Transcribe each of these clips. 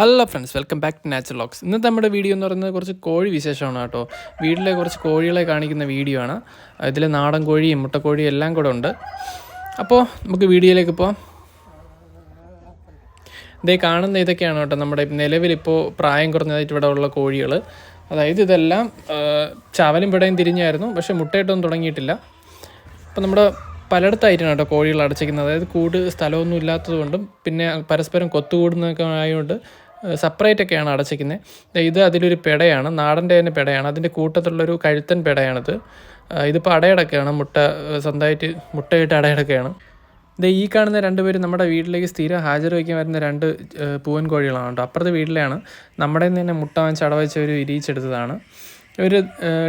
Hello friends welcome back to natural looks ഇന്നത്തെ നമ്മുടെ video എന്ന് പറയുന്നത് കുറച്ച് കോഴി വിശേഷമാണ് കേട്ടോ. വീട്ടിലെ കുറച്ച് കോഴികളെ കാണിക്കുന്ന വീഡിയോ ആണ്. ഇതിൽ നാടൻ കോഴിയും മുട്ടക്കോഴിയും എല്ലാം കൂടെ ഉണ്ട്. അപ്പോൾ നമുക്ക് വീഡിയോയിലേക്ക് പോവാം. ഇതേ കാണുന്ന ഇതൊക്കെയാണ് കേട്ടോ നമ്മുടെ നിലവിലിപ്പോൾ പ്രായം കുറഞ്ഞതായിട്ട് ഇവിടെ ഉള്ള കോഴികൾ അതായത് ഇതെല്ലാം ചവലും പിടയും തിരിഞ്ഞായിരുന്നു പക്ഷേ മുട്ടയിട്ടൊന്നും തുടങ്ങിയിട്ടില്ല. അപ്പം നമ്മുടെ പലയിടത്തായിട്ടാണ് കേട്ടോ കോഴികൾ അടച്ചിരിക്കുന്നത്. അതായത് കൂട് സ്ഥലമൊന്നും ഇല്ലാത്തതുകൊണ്ടും പിന്നെ പരസ്പരം കൊത്തുകൂടുന്നതൊക്കെ ആയതുകൊണ്ട് സെപ്പറേറ്റ് ഒക്കെയാണ് അടച്ചിരിക്കുന്നത് ഇത് അതിലൊരു പെടയാണ്. നാടന്റെ തന്നെ പെടയാണ്. അതിന്റെ കൂട്ടത്തിലുള്ളൊരു കഴുത്തൻ പെടയാണിത്. ഇതിപ്പോൾ അടയടക്കയാണ് മുട്ട സ്വന്തമായിട്ട് മുട്ടയിട്ട് അടയടക്കയാണ് ഇത് ഈ കാണുന്ന രണ്ടുപേരും നമ്മുടെ വീട്ടിലേക്ക് സ്ഥിരം ഹാജർ വയ്ക്കാൻ വരുന്ന രണ്ട് പൂവൻ കോഴികളാണ് കേട്ടോ. അപ്പുറത്തെ വീട്ടിലാണ് നമ്മുടെ തന്നെ മുട്ട വാങ്ങിച്ച് അടവച്ച് ഒരു ഇരിയിച്ചെടുത്തതാണ് ഇവർ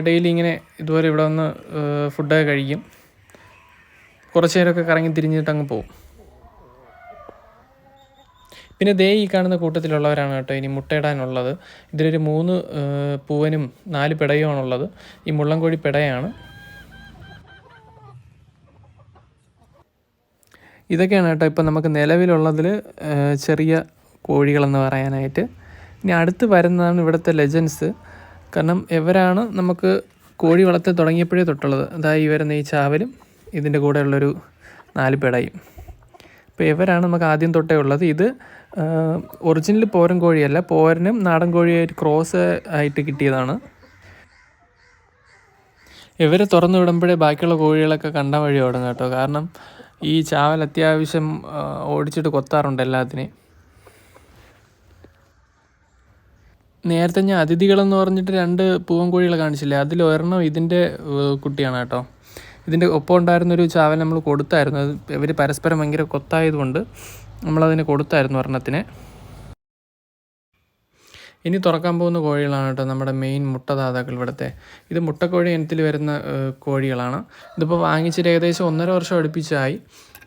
ഡെയിലി ഇങ്ങനെ ഇതുപോലെ ഇവിടെ വന്ന് ഫുഡൊക്കെ കഴിക്കും. കുറച്ച് നേരമൊക്കെ കറങ്ങി തിരിഞ്ഞിട്ട് അങ്ങ് പോകും പിന്നെ ദേ ഈ കാണുന്ന കൂട്ടത്തിലുള്ളവരാണ് കേട്ടോ ഇനി മുട്ടയിടാനുള്ളത്. ഇതിലൊരു മൂന്ന് പൂവനും നാല് പിടയുമാണുള്ളത് ഈ മുള്ളൻകോഴി പിടയാണ്. ഇതൊക്കെയാണ് കേട്ടോ ഇപ്പം നമുക്ക് നിലവിലുള്ളതിൽ ചെറിയ കോഴികളെന്ന് പറയാനായിട്ട്. ഇനി അടുത്ത് വരുന്നതാണ് ഇവിടുത്തെ ലെജൻസ് കാരണം ഇവരാണ് നമുക്ക് കോഴി വളർത്തി തുടങ്ങിയപ്പോഴേ തൊട്ടുള്ളത്. അതായത് ഈ വരുന്ന ഈ ചാവലും ഇതിന്റെ കൂടെയുള്ളൊരു നാല് പിടയും. അപ്പോൾ ഇവരാണ് നമുക്ക് ആദ്യം തൊട്ടേ ഉള്ളത്. ഇത് ഒറിജിനൽ പോരൻ കോഴിയല്ല പോരനും നാടൻ കോഴിയായിട്ട് ക്രോസ് ആയിട്ട് കിട്ടിയതാണ്. ഇവരെ തുറന്നു വിടുമ്പോഴേ ബാക്കിയുള്ള കോഴികളൊക്കെ കണ്ട വഴി ഓടും കേട്ടോ. കാരണം ഈ ചാവൽ അത്യാവശ്യം ഓടിച്ചിട്ട് കൊത്താറുണ്ട് എല്ലാത്തിനെയും. നേരത്തെ ഞാൻ അതിഥികളെന്ന് പറഞ്ഞിട്ട് രണ്ട് പൂവൻ കോഴികളെ കാണിച്ചില്ലേ? അതിലൊരെണ്ണം ഇതിന്റെ കുട്ടിയാണ് കേട്ടോ. ഇതിന്റെ ഒപ്പം ഉണ്ടായിരുന്നൊരു ചാവൽ നമ്മൾ കൊടുത്തായിരുന്നു. ഇവർ പരസ്പരം ഭയങ്കര കൊത്തായതുകൊണ്ട് നമ്മളതിന് കൊടുത്തായിരുന്നു ഒരെണ്ണത്തിന്. ഇനി തുറക്കാൻ പോകുന്ന കോഴികളാണ് കേട്ടോ നമ്മുടെ മെയിൻ മുട്ടദാതാക്കൾ ഇവിടുത്തെ. ഇത് മുട്ടക്കോഴി ഇനത്തിൽ വരുന്ന കോഴികളാണ്. ഇതിപ്പോൾ വാങ്ങിച്ചിട്ട് ഏകദേശം ഒന്നര വർഷം അടുപ്പിച്ചായി.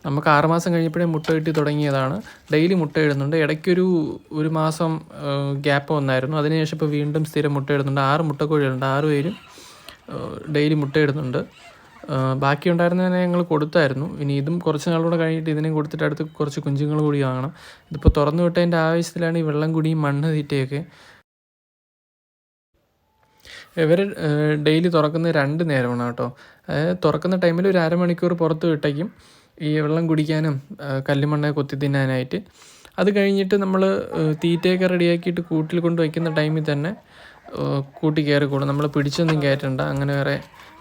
നമുക്ക് ആറുമാസം കഴിഞ്ഞപ്പോഴേ മുട്ട കിട്ടി തുടങ്ങിയതാണ്. ഡെയിലി മുട്ട ഇടുന്നുണ്ട്. ഇടയ്ക്കൊരു ഒരു മാസം ഗ്യാപ്പ് വന്നായിരുന്നു. അതിനുശേഷം ഇപ്പോൾ വീണ്ടും സ്ഥിരം മുട്ട ഇടുന്നുണ്ട്. ആറ് മുട്ടക്കോഴികളുണ്ട്. ആറ് പേരും ഡെയിലി മുട്ട ഇടുന്നുണ്ട്. ബാക്കി ഉണ്ടായിരുന്നതിനെ ഞങ്ങൾ കൊടുത്തായിരുന്നു. ഇനി ഇതും കുറച്ച് നാളുകൂടെ കഴിഞ്ഞിട്ട് ഇതിനെ കൊടുത്തിട്ട് അടുത്ത് കുറച്ച് കുഞ്ഞുങ്ങൾ കൂടി വാങ്ങണം. ഇതിപ്പോൾ തുറന്നു വിട്ടതിന്റെ ആവശ്യത്തിലാണ് ഈ വെള്ളം കുടിയും മണ്ണ് തീറ്റയൊക്കെ. ഇവർ ഡെയിലി തുറക്കുന്ന രണ്ട് നേരമാണ് കേട്ടോ. തുറക്കുന്ന ടൈമിൽ ഒരു അരമണിക്കൂർ പുറത്ത് വിട്ടേക്കും ഈ വെള്ളം കുടിക്കാനും കല്ലുമണ്ണ കൊത്തി തിന്നാനായിട്ട്. അത് കഴിഞ്ഞിട്ട് നമ്മൾ തീറ്റയൊക്കെ റെഡിയാക്കിയിട്ട് കൂട്ടിൽ കൊണ്ട് വയ്ക്കുന്ന ടൈമിൽ തന്നെ കൂട്ടി കയറിക്കോളും നമ്മൾ പിടിച്ചൊന്നും കയറ്റണ്ട. അങ്ങനെ വേറെ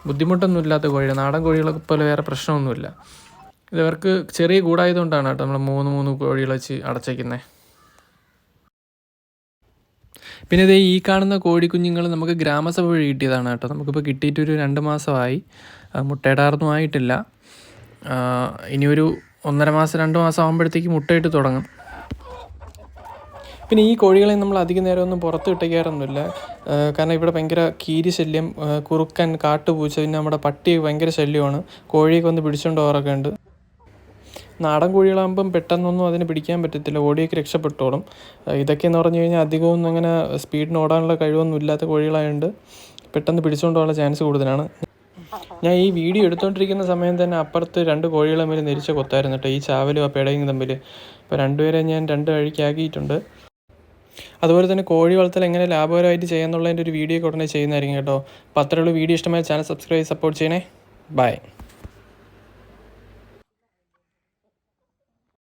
ബുദ്ധിമുട്ടൊന്നും ഇല്ലാത്ത കോഴിയാണ് നാടൻ കോഴികളെ പോലെ വേറെ പ്രശ്നമൊന്നുമില്ല. ഇവർക്ക് ചെറിയ കൂടായതുകൊണ്ടാണ് കേട്ടോ നമ്മൾ മൂന്ന് മൂന്ന് കോഴികൾ വെച്ച് അടച്ചേക്കുന്നത് പിന്നെ ഇതേ ഈ കാണുന്ന കോഴിക്കുഞ്ഞുങ്ങൾ നമുക്ക് ഗ്രാമസഭ വഴി കിട്ടിയതാണ് കേട്ടോ. നമുക്കിപ്പോൾ കിട്ടിയിട്ട് ഒരു രണ്ട് മാസമായി. മുട്ടയിടാറൊന്നും ആയിട്ടില്ല. ഇനിയൊരു ഒന്നര മാസം രണ്ട് മാസം ആകുമ്പോഴത്തേക്ക് മുട്ടയിട്ട് തുടങ്ങും. പിന്നെ ഈ കോഴികളെ നമ്മൾ അധികം നേരമൊന്നും പുറത്ത് വിട്ടേക്കാറൊന്നുമില്ല. കാരണം ഇവിടെ ഭയങ്കര കീരി ശല്യം കുറുക്കൻ കാട്ടുപൂച്ച പിന്നെ നമ്മുടെ പട്ടി ഭയങ്കര ശല്യമാണ്. കോഴിയൊക്കെ വന്ന് പിടിച്ചുകൊണ്ട് പോകാറൊക്കെ ഉണ്ട്. നാടൻ കോഴികളാകുമ്പം പെട്ടെന്നൊന്നും അതിന് പിടിക്കാൻ പറ്റത്തില്ല. ഓടിയൊക്കെ രക്ഷപ്പെട്ടോളും. ഇതൊക്കെ ഇതൊക്കെയെന്ന് പറഞ്ഞു കഴിഞ്ഞാൽ അധികമൊന്നും അങ്ങനെ സ്പീഡിന് ഓടാനുള്ള കഴിവൊന്നും ഇല്ലാത്ത കോഴികളായതുകൊണ്ട് പെട്ടെന്ന് പിടിച്ചുകൊണ്ട് പോകാനുള്ള ചാൻസ് കൂടുതലാണ്. ഞാൻ ഈ വീഡിയോ എടുത്തുകൊണ്ടിരിക്കുന്ന സമയം തന്നെ അപ്പുറത്ത് രണ്ട് കോഴികളെ തമ്മിൽ നിരിച്ച കൊത്തായിരുന്നു കേട്ടോ. ഈ ചാവലും ആ പിടയും തമ്മിൽ അപ്പോൾ രണ്ടുപേരെ ഞാൻ രണ്ട് വഴിക്കാക്കിയിട്ടുണ്ട് അതുപോലെ തന്നെ കോഴി വളർത്തൽ എങ്ങനെ ലാഭകരമായിട്ട് ചെയ്യാന്നുള്ളതിന്റെ ഒരു വീഡിയോ ഒക്കെ ഉടനെ ചെയ്യുന്നതായിരിക്കും കേട്ടോ. അപ്പോൾ അത്രയുള്ള വീഡിയോ ഇഷ്ടമായ ചാനൽ സബ്സ്ക്രൈബ് സപ്പോർട്ട് ചെയ്യണേ. ബൈ